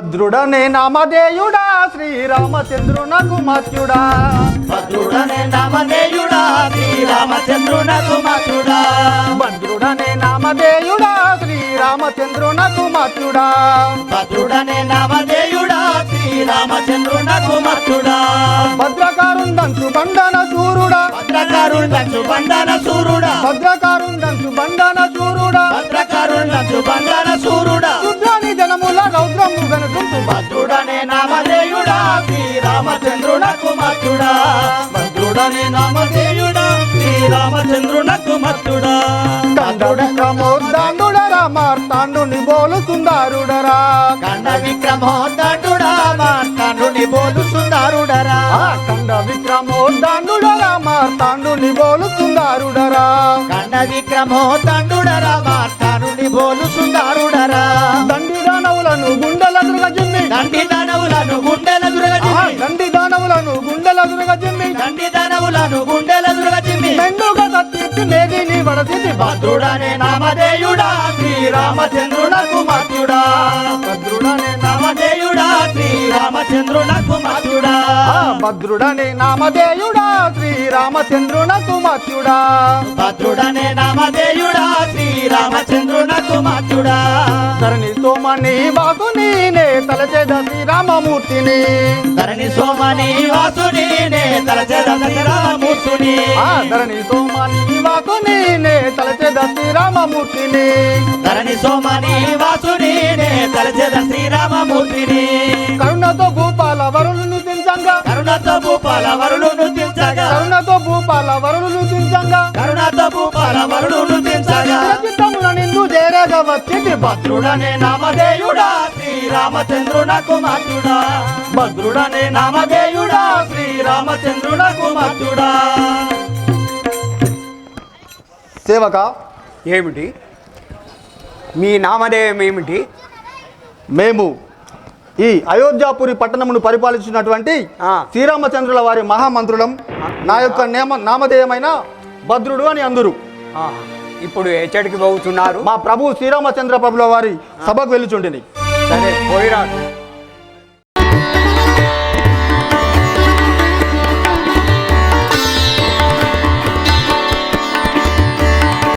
భద్రుడనే నామధేయుడా శ్రీరామచంద్రునకు మత్యుడా భద్రుడనే నామధేయుడా శ్రీరామచంద్రునకు మతుడా భద్రుడనే నామధేయుడా శ్రీరామచంద్రునకు మత్యుడా భద్రుడనే నామధేయుడా శ్రీరామచంద్రునకు మతుడా భద్రకారుండంచు బండన సూరుడా భద్రకారుండంచు బండన సూరుడా భద్రకారుండంచు మతుడా భద్రుడనే నామధేయుడా శ్రీరామచంద్రునకు మతుడా దండ విక్రమోద్దాండుడరా మార్తాండుని బోలు సుందారుడరా. కండ విక్రమోద్దండుడా మార్తాండుని బోలు సుందరుడరా. కండ విక్రమోద్దాండుడరా మార్తాండుని బోలు సుందారుడరా. కండ విక్రమోద్దండుడరా మార్తాండుని బోలు సుందరుడరా. దండి దానవులను దానవులను గుండెల దురగజిమ్మి మెండుగా తత్తి మేదిని వడసిది భద్రుడనే నామధేయుడా శ్రీరామచంద్రునకు మతుడా భద్రుడనే నామధేయుడా ఆ భద్రుడనే నామధేయుడా శ్రీరామచంద్రునకు మత్యుడా భద్రుడనే నామధేయుడా శ్రీరామచంద్రునకు మతుడా ధరణి సోమని బాసుని నే తలచేద శ్రీరామమూర్తిని. ధరణి సోమని వాసుని నే తలచెద రామమూర్తుని ఆ ధరణి సోమని వాసుని నే తలచేద శ్రీరామమూర్తిని. ధరణి సోమని వాసుని నే తలచెద శ్రీరామమూర్తిని. కరుణతో భూపాల వరులను దించంగా కరుణతో భూపాల దించగా కరుణతో భూపాల దించంగా కరుణతో భూపాల చేరగా వచ్చింది భద్రుడనే నామధేయుడా శ్రీరామచంద్రునకు మతుడా భద్రుడనే నామధేయుడా శ్రీరామచంద్రునకు మతుడా సేవక ఏమిటి? మీ నామధేయం ఏమిటి? మేము ఈ అయోధ్యాపురి పట్టణమును పరిపాలించినటువంటి. శ్రీరామచంద్రుల వారి మహామంత్రులం నా యొక్క నేమ నామధేయమైన భద్రుడు అని అందరు. ఇప్పుడు ఎచ్చడికి పోతున్నారు మా ప్రభు శ్రీరామచంద్ర ప్రభుల వారి సభకు వెళ్ళుచుంటిని. సరే పోయిరాడు